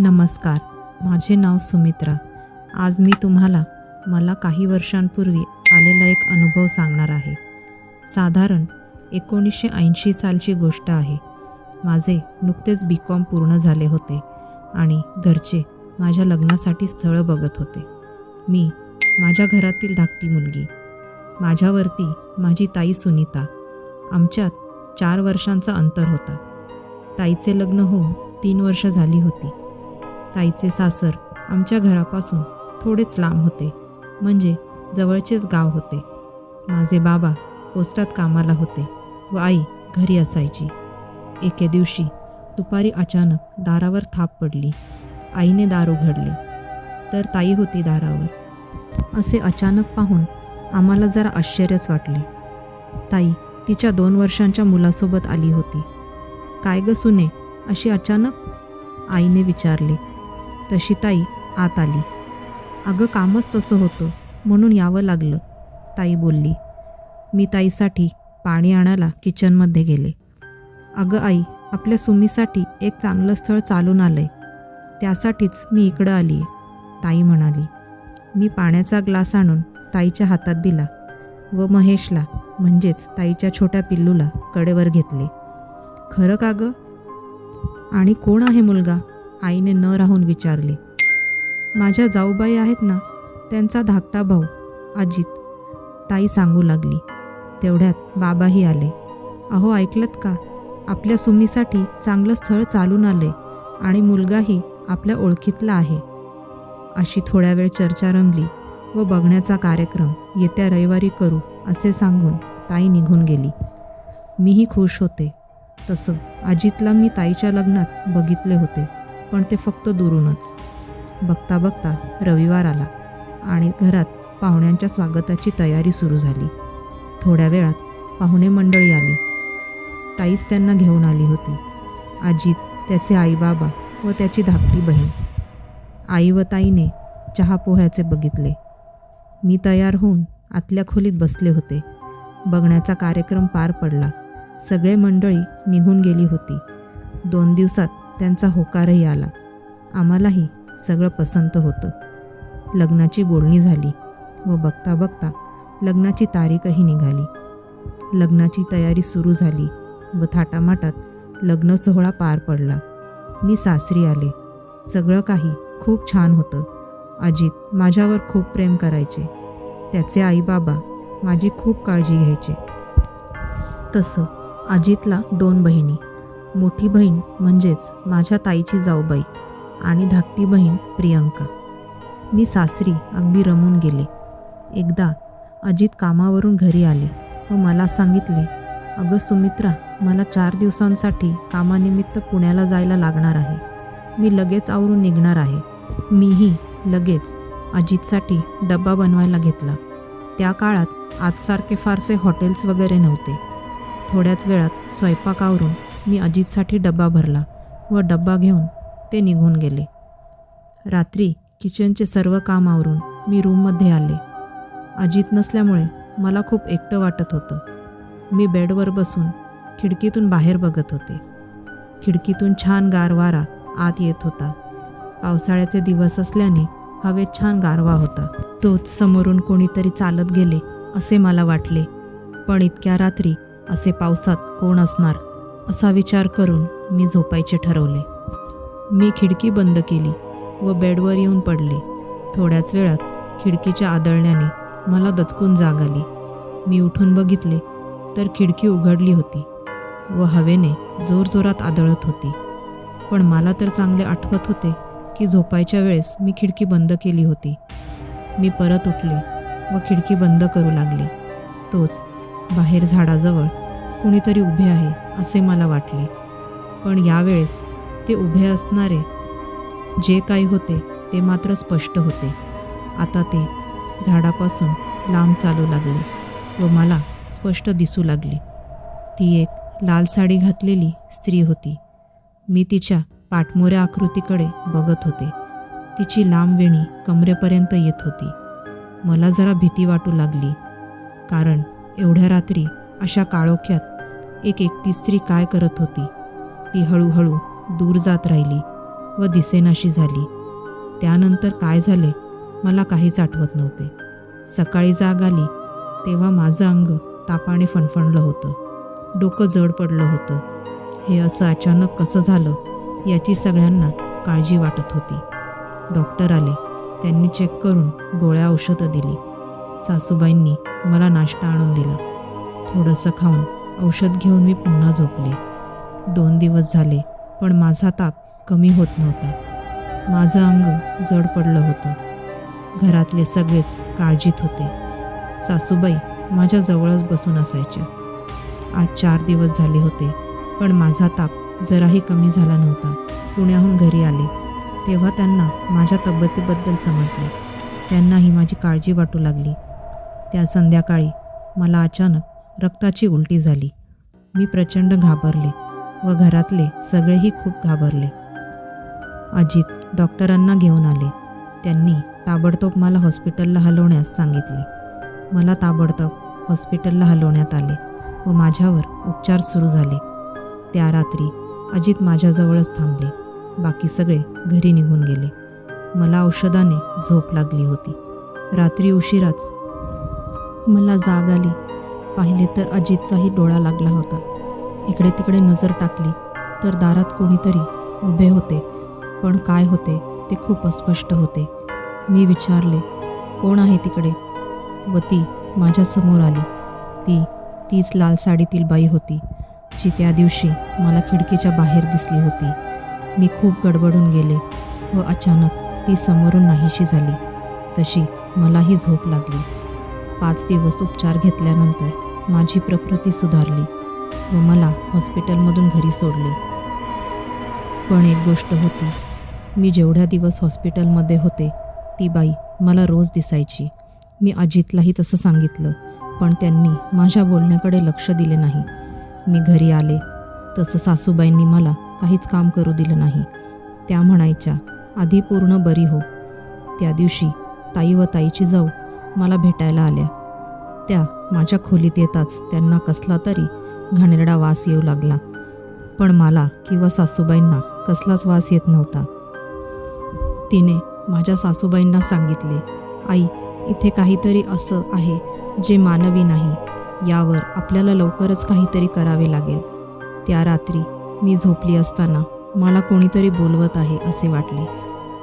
नमस्कार माझे नाव सुमित्रा. आज मी तुम्हाला मला काही वर्षांपूर्वी आलेला एक अनुभव सांगणार आहे. साधारण एकोणीसशे ऐंशी सालची गोष्ट आहे. माझे नुकतेच बी कॉम पूर्ण झाले होते आणि घरचे माझ्या लग्नासाठी स्थळं बघत होते. मी माझ्या घरातील धाकटी मुलगी माझ्यावरती माझी ताई सुनीता आमच्यात चार वर्षांचा अंतर होता. ताईचे लग्न होऊन तीन वर्ष झाली होती. ताईचे सासर आमच्या घरापासून थोडेच लांब होते. म्हणजे जवळचेच गाव होते. माझे बाबा पोस्टात कामाला होते व आई घरी असायची. एके दिवशी दुपारी अचानक दारावर थाप पडली. आईने दार उघडले. तर ताई होती दारावर. असे अचानक पाहून आम्हाला जरा आश्चर्यच वाटले. ताई तिच्या दोन वर्षांच्या मुलासोबत आली होती. काय ग सुने अशी अचानक? आईने विचारले. तशी ताई आत आली. अगं कामच तसं होतं म्हणून यावं लागलं. ताई बोलली मी ताईसाठी पाणी आणायला किचनमध्ये गेले. अगं आई आपल्या सुमीसाठी एक चांगलं स्थळ चालून आलंय. त्यासाठीच मी इकडं आली आहे ताई म्हणाली मी पाण्याचा ग्लास आणून ताईच्या हातात दिला व महेशला म्हणजेच ताईच्या छोट्या पिल्लूला कडेवर घेतले. खरं का गं? आणि कोण आहे मुलगा? आईने न राहून विचारले माझ्या जाऊबाई आहेत ना त्यांचा धाकटा भाऊ अजित. ताई सांगू लागली. तेवढ्यात बाबाही आले. अहो ऐकलत का? आपल्या सुमीसाठी चांगलं स्थळ चालून आले आणि मुलगाही आपल्या ओळखीतला आहे. अशी थोड्या वेळ चर्चा रंगली व बघण्याचा कार्यक्रम येत्या रविवारी करू असे सांगून ताई निघून गेली. मीही खुश होते. तसं अजितला मी ताईच्या लग्नात बघितले होते. पण ते फक्त दुरूनच. बघता बघता रविवार आला आणि घरात पाहुण्यांच्या स्वागताची तयारी सुरू झाली. थोड्या वेळात पाहुणे मंडळी आली. ताईच त्यांना घेऊन आली होती. आजी त्याचे आईबाबा व त्याची धाकटी बहीण. आई व ताईने चहा पोह्याचे बघितले. मी तयार होऊन आतल्या खोलीत बसले होते. बघण्याचा कार्यक्रम पार पडला. सगळे मंडळी निघून गेली होती. दोन दिवसात त्यांचा होकारही आला. आम्हालाही सगळं पसंत होतं. लग्नाची बोलणी झाली व बघता बघता लग्नाची तारीखही निघाली. लग्नाची तयारी सुरू झाली व थाटामाटात लग्न सोहळा पार पडला. मी सासरी आले. सगळं काही खूप छान होतं. अजित माझ्यावर खूप प्रेम करायचे. त्याचे आईबाबा माझी खूप काळजी घ्यायचे. तसं अजितला दोन बहिणी. मोठी बहीण म्हणजेच माझ्या ताईची जाऊबाई आणि धाकटी बहीण प्रियंका. मी सासरी अगदी रमून गेले. एकदा अजित कामावरून घरी आले व मला सांगितले अगं सुमित्रा मला चार दिवसांसाठी कामानिमित्त पुण्याला जायला लागणार आहे. मी लगेच आवरून निघणार आहे. मीही लगेच अजितसाठी डब्बा बनवायला घेतला. त्या काळात आजसारखे फारसे हॉटेल्स वगैरे नव्हते. थोड्याच वेळात स्वयंपाकावरून मी अजितसाठी डब्बा भरला व डब्बा घेऊन ते निघून गेले. रात्री किचनचे सर्व काम आवरून मी रूममध्ये आले. अजित नसल्यामुळे मला खूप एकटं वाटत होतं. मी बेडवर बसून खिडकीतून बाहेर बघत होते. खिडकीतून छान गारवारा आत येत होता. पावसाळ्याचे दिवस असल्याने हवेत छान गारवा होता. तोच समोरून कोणीतरी चालत गेले असे मला वाटले. पण इतक्या रात्री असे पावसात कोण असणार? असा विचार करून मी झोपायचे ठरवले. मी खिडकी बंद केली व बेडवर येऊन पडले. थोड्याच वेळात खिडकीच्या आदळण्याने मला दचकून जाग आली. मी उठून बघितले तर खिडकी उघडली होती व हवेने जोरजोरात आदळत होती. पण मला तर चांगले आठवत होते की झोपायच्या वेळेस मी खिडकी बंद केली होती. मी परत उठले व खिडकी बंद करू लागले. तोच बाहेर झाडाजवळ कुणीतरी उभे आहे असे मला वाटले. पण यावेळेस ते उभे असणारे जे काही होते ते मात्र स्पष्ट होते. आता ते झाडापासून लांब चालू लागले व मला स्पष्ट दिसू लागले. ती एक लाल साडी घातलेली स्त्री होती. मी तिच्या पाठमोऱ्या आकृतीकडे बघत होते. तिची लांब वेणी कमरेपर्यंत येत होती. मला जरा भीती वाटू लागली कारण एवढ्या रात्री अशा काळोख्यात एक एकटी स्त्री काय करत होती? ती हळूहळू दूर जात राहिली व दिसेनाशी झाली. त्यानंतर काय झाले? मला काहीच आठवत नव्हते. सकाळी जाग आली तेव्हा माझं अंग तापाने फणफणलं होतं. डोकं जड पडलं होतं. हे असं अचानक कसं झालं याची सगळ्यांना काळजी वाटत होती. डॉक्टर आले. त्यांनी चेक करून गोळ्या औषधं दिली. सासूबाईंनी मला नाश्ता आणून दिला. थोडंसं खाऊन औषध घेऊन मी पुन्हा झोपले. दोन दिवस झाले पण माझा ताप कमी होत नव्हता. माझं अंग जड पडलं होतं. घरातले सगळेच काळजीत होते. सासूबाई माझ्या जवळच बसून असायच्या. आज चार दिवस झाले होते पण माझा ताप जराही कमी झाला नव्हता. पुण्याहून घरी आले. तेव्हा त्यांना माझ्या तब्येतीबद्दल समजले. त्यांनाही माझी काळजी वाटू लागली. त्या संध्याकाळी मला अचानक रक्ताची उलटी झाली. मी प्रचंड घाबरले व घरातले सगळेही खूप घाबरले. अजित डॉक्टरांना घेऊन आले. त्यांनी ताबडतोब मला हॉस्पिटलला हलवण्यास सांगितले. मला ताबडतोब हॉस्पिटलला हलवण्यात आले व माझ्यावर उपचार सुरू झाले. त्या रात्री अजित माझ्याजवळच थांबले. बाकी सगळे घरी निघून गेले. मला औषधाने झोप लागली होती. रात्री उशिराच मला जाग आली. पाहिले तर अजितचाही डोळा लागला होता. इकडे तिकडे नजर टाकली तर दारात कोणीतरी उभे होते. पण काय होते ते खूप अस्पष्ट होते. मी विचारले कोण आहे तिकडे? व ती माझ्यासमोर आली. ती तीच लाल साडीतील बाई होती जी त्या दिवशी मला खिडकीच्या बाहेर दिसली होती. मी खूप गडबडून गेले व अचानक ती समोरून नाहीशी झाली. तशी मलाही झोप लागली. पाच दिवस उपचार घेतल्यानंतर माझी प्रकृती सुधारली व मला हॉस्पिटलमधून घरी सोडले. पण एक गोष्ट होती मी जेवढ्या दिवस हॉस्पिटलमध्ये होते ती बाई मला रोज दिसायची. मी अजितलाही तसं सांगितलं पण त्यांनी माझ्या बोलण्याकडे लक्ष दिले नाही. मी घरी आले तसं सासूबाईंनी मला काहीच काम करू दिलं नाही. त्या म्हणायच्या आधी पूर्ण बरी हो. त्या दिवशी ताई व ताईची जाऊ मला भेटायला आल्या. त्या माझ्या खोलीत येताच त्यांना कसला तरी घाणेरडा वास येऊ लागला. पण मला किंवा सासूबाईंना कसलाच वास येत नव्हता. तिने माझ्या सासूबाईंना सांगितले आई इथे काहीतरी असं आहे जे मानवी नाही. यावर आपल्याला लवकरच काहीतरी करावे लागेल. त्या रात्री मी झोपली असताना मला कोणीतरी बोलवत आहे असे वाटले.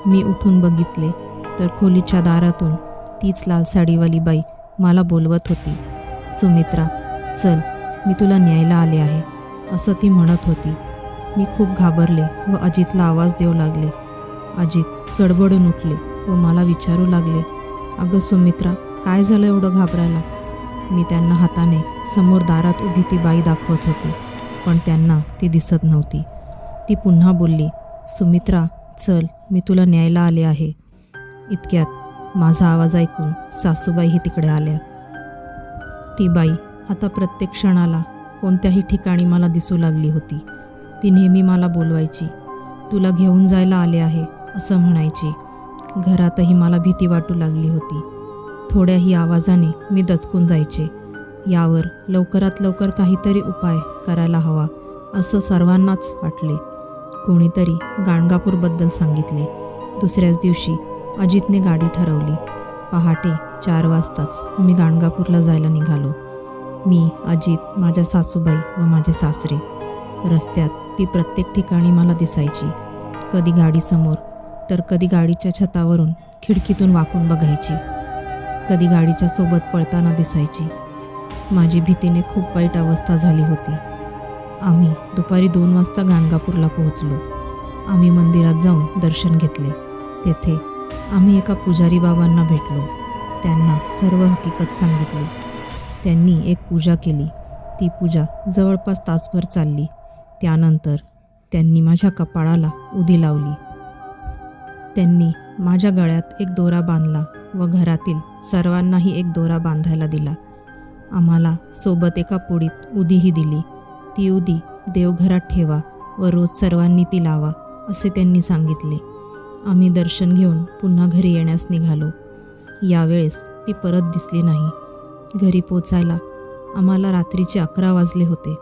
मी उठून बघितले तर खोलीच्या दारातून तीच लाल साडीवाली बाई मला बोलवत होती. सुमित्रा चल मी तुला न्यायला आले आहे असं ती म्हणत होती. मी खूप घाबरले व अजितला आवाज देऊ लागले. अजित गडबडून उठले व मला विचारू लागले अगं सुमित्रा काय झालं एवढं घाबरायला? मी त्यांना हाताने समोर दारात उभी ती बाई दाखवत होती पण त्यांना ती दिसत नव्हती. ती पुन्हा बोलली सुमित्रा चल मी तुला न्यायला आले आहे. इतक्यात माझा आवाज ऐकून सासूबाईही तिकडे आल्या. ती बाई आता प्रत्येक क्षणाला कोणत्याही ठिकाणी मला दिसू लागली होती. ती नेहमी मला बोलवायची तुला घेऊन जायला आले आहे असं म्हणायची. घरातही मला भीती वाटू लागली होती. थोड्याही आवाजाने मी दचकून जायचे. यावर लवकरात लवकर काहीतरी उपाय करायला हवा असं सर्वांनाच वाटले. कोणीतरी गाणगापूरबद्दल सांगितले. दुसऱ्याच दिवशी अजितने गाडी ठरवली. पहाटे चार वाजताच आम्ही गाणगापूरला जायला निघालो. मी अजित माझ्या सासूबाई व माझे सासरे. रस्त्यात ती प्रत्येक ठिकाणी मला दिसायची. कधी गाडीसमोर तर कधी गाडीच्या छतावरून खिडकीतून वाकून बघायची. कधी गाडीच्या सोबत पळताना दिसायची. माझी भीतीने खूप वाईट अवस्था झाली होती. आम्ही दुपारी दोन वाजता गाणगापूरला पोहोचलो. आम्ही मंदिरात जाऊन दर्शन घेतले. तेथे आम्ही एका पुजारी बाबांना भेटलो. त्यांना सर्व हकीकत सांगितली. त्यांनी एक पूजा केली. ती पूजा जवळपास तासभर चालली. त्यानंतर त्यांनी माझ्या कपाळाला उदी लावली. त्यांनी माझ्या गळ्यात एक दोरा बांधला व घरातील सर्वांनाही एक दोरा बांधायला दिला. आम्हाला सोबत एका पोळीत उदीही दिली. ती उदी देवघरात ठेवा व रोज सर्वांनी ती लावा असे त्यांनी सांगितले. आम्ही दर्शन घेऊन पुन्हा घरी येण्यास निघालो. यावेळेस ती परत दिसली नाही. घरी पोचायला आम्हाला रात्रीचे अकरा वाजले होते.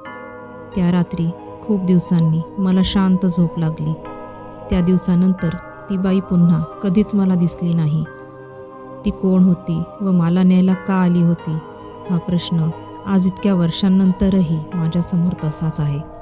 त्या रात्री खूप दिवसांनी मला शांत झोप लागली. त्या दिवसानंतर ती बाई पुन्हा कधीच मला दिसली नाही. ती कोण होती व मला न्यायला का आली होती? हा प्रश्न आज इतक्या वर्षांनंतरही माझ्यासमोर तसाच आहे.